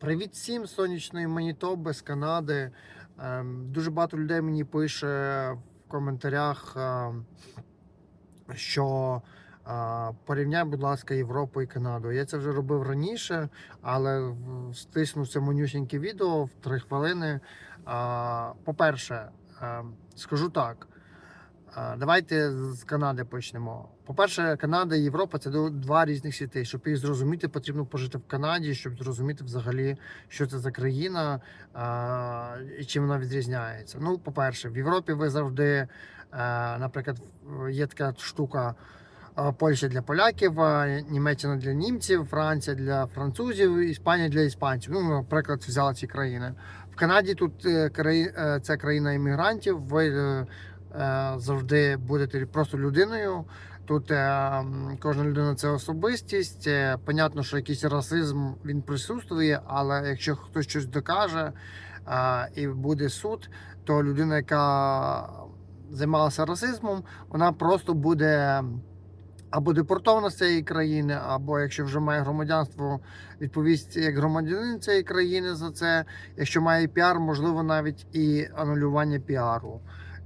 Привіт всім сонячної Манітоби з Канади. Ем, Дуже багато людей мені пише в коментарях, ем, що е, порівняй, будь ласка, Європу і Канаду. Я це вже робив раніше, але стиснув це манюсіньке відео в 3 хвилини. По-перше, ем, скажу так. Давайте з Канади почнемо. По-перше, Канада і Європа це два різних світи. Щоб їх зрозуміти, потрібно пожити в Канаді, щоб зрозуміти взагалі, що це за країна і чим вона відрізняється. Ну, по-перше, в Європі ви завжди, е, наприклад, є така штука. Польща для поляків, Німеччина для німців, Франція для французів, Іспанія для іспанців. Ну, наприклад, взяла ці країни. В Канаді тут е, е, це країна іммігрантів. Ви е, завжди будете просто людиною. Тут е, кожна людина це особистість. Е, Понятно, що якийсь расизм він присутствує, але якщо хтось щось докаже е, і буде суд, то людина, яка займалася расизмом, вона просто буде. Або депортована з цієї країни, або якщо вже має громадянство, відповість як громадянин цієї країни за це. Якщо має піар, можливо, навіть і анулювання піару,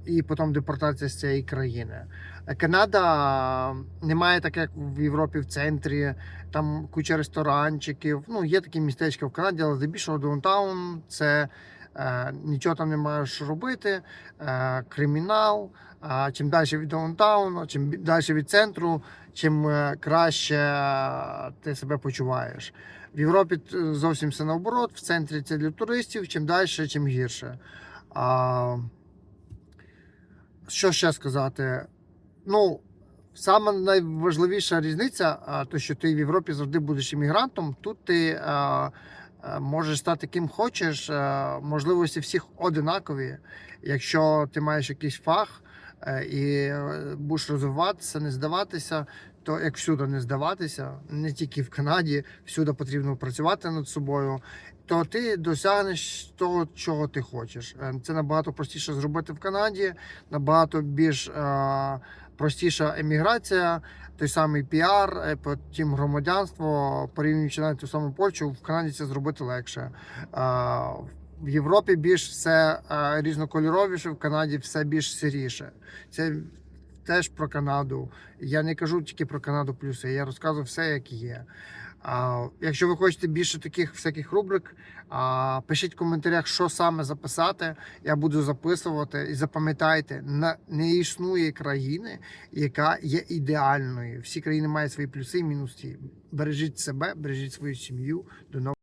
і потім депортація з цієї країни. Е, Канада немає так, як в Європі в центрі, там куча ресторанчиків. Ну, є такі містечка в Канаді, але здебільшого даунтаун це е, нічого там не маєш робити, е, кримінал. А чим далі від даунтауну, чим далі від центру, чим е, краще е, ти себе почуваєш. В Європі зовсім все наоборот. В центрі це для туристів, чим далі, чим гірше. А, що ще сказати? Ну, саме найважливіша різниця, то що ти в Європі завжди будеш іммігрантом, тут ти можеш стати ким хочеш, можливості всіх одинакові. Якщо ти маєш якийсь фах е, і е, будеш розвиватися, не здаватися, то як всюди не здаватися, не тільки в Канаді, всюди потрібно працювати над собою. То ти досягнеш того, чого ти хочеш. Е, Це набагато простіше зробити в Канаді, набагато більш е, простіша еміграція, той самий піар, е, потім громадянство, порівнюючи навіть ту саму Польщу, в Канаді це зробити легше. В Європі більш все різнокольоровіше, в Канаді все більш сиріше. Це теж про Канаду. Я не кажу тільки про Канаду плюси, я розказую все, як є. Якщо ви хочете більше таких всяких рубрик, пишіть в коментарях, що саме записати. Я буду записувати. І запам'ятайте, не існує країни, яка є ідеальною. Всі країни мають свої плюси і мінуси. Бережіть себе, бережіть свою сім'ю. До нових